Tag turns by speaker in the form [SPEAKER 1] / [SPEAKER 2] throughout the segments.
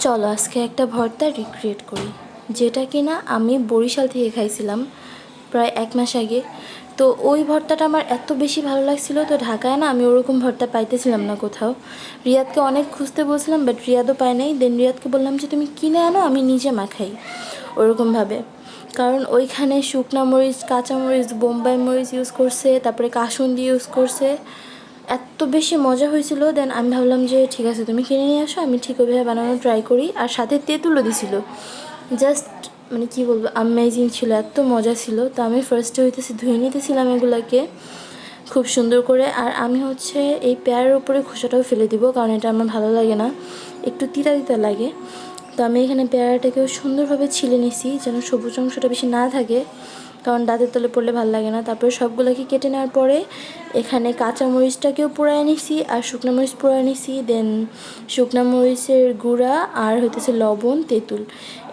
[SPEAKER 1] চলো, আজকে একটা ভর্তা রিক্রিয়েট করি, যেটা কিনা আমি বরিশাল থেকে খাইছিলাম প্রায় এক মাস আগে। তো ওই ভর্তাটা আমার এত বেশি ভালো লাগছিল, তো ঢাকায় না আমি ওরকম ভর্তা পাইতেছিলাম না কোথাও। রিয়াদকে অনেক খুঁজতে বলছিলাম বাট রিয়াদও পায় নাই। দেন রিয়াদকে বললাম যে, তুমি কিনে আনো, আমি নিজে মাখাই। ওরকমভাবে। কারণ ওইখানে শুকনা মরিচ, কাঁচা মরিচ, বোম্বাই মরিচ ইউজ করছে, তারপরে কাসুন্দি ইউজ করছে। এত বেশি মজা হয়েছিল দেন আমি ভাবলাম যে ঠিক আছে, তুমি কিনে নিয়ে আসো, আমি ঠিক ওইভাবে বানানো ট্রাই করি। আর সাথে তেঁতুলও দিছিল। জাস্ট মানে কি বলব আমেজিং ছিল, এত মজা ছিল। তো আমি ফার্স্টে হইতেছি, ধুয়ে নিতেছিলাম এগুলাকে খুব সুন্দর করে। আর আমি হচ্ছে এই পেয়ারের উপরে খোসাটাও ফেলে দিব, কারণ এটা আমার ভালো লাগে না। একটু তিতা তিতা লাগে। তো আমি এখানে পেয়ারাটাকেও সুন্দরভাবে ছিলে নিছি, যেন সবুজ অংশটা বেশি না থাকে। কারণ দাঁতের তলে পড়লে ভালো লাগে না। তারপরে সবগুলোকে কেটে নেওয়ার পরে এখানে কাঁচা মরিচটাকেও পোড়ায় নিছি আর শুকনো মরিচ পোড়ায় নিছি। দেন শুকনো মরিচের গুঁড়া আর হইতেছে লবণ, তেঁতুল।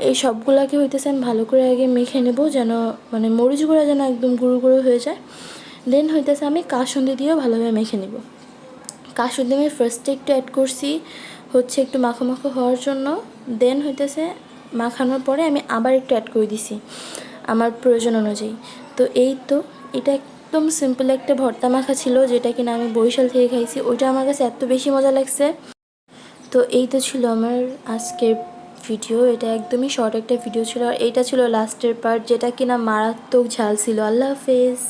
[SPEAKER 1] এই সবগুলোকে হইতেছে আমি ভালো করে আগে মেখে নেব যেন মানে মরিচ গুঁড়া যেন একদম গুঁড়ো গুঁড়ো হয়ে যায়। দেন হইতেছে আমি কাসুন্দি দিয়েও ভালোভাবে মেখে নেব। কাসুন্দি আমি ফার্স্টে একটু অ্যাড করছি, হচ্ছে একটু মাখো মাখো হওয়ার জন্য। দেন হইতেছে মাখানোর পরে আমি আবার একটু অ্যাড করে দিছি। আমার প্রয়োজন অনুযায়ী। তো এই তো, এটা একদম সিম্পল একটা ভর্তা মাখা ছিল, যেটা কিনা আমি বরিশাল থেকে খাইছি। ওইটা আমার কাছে এত বেশি মজা লাগছে। তো এই তো ছিল আমার আজকের ভিডিও এটা একদমই শর্ট একটা ভিডিও ছিল। আর এইটা ছিল লাস্টের পার্ট যেটা কিনা মারাত্মক ঝাল ছিল। আল্লাহ হাফেজ।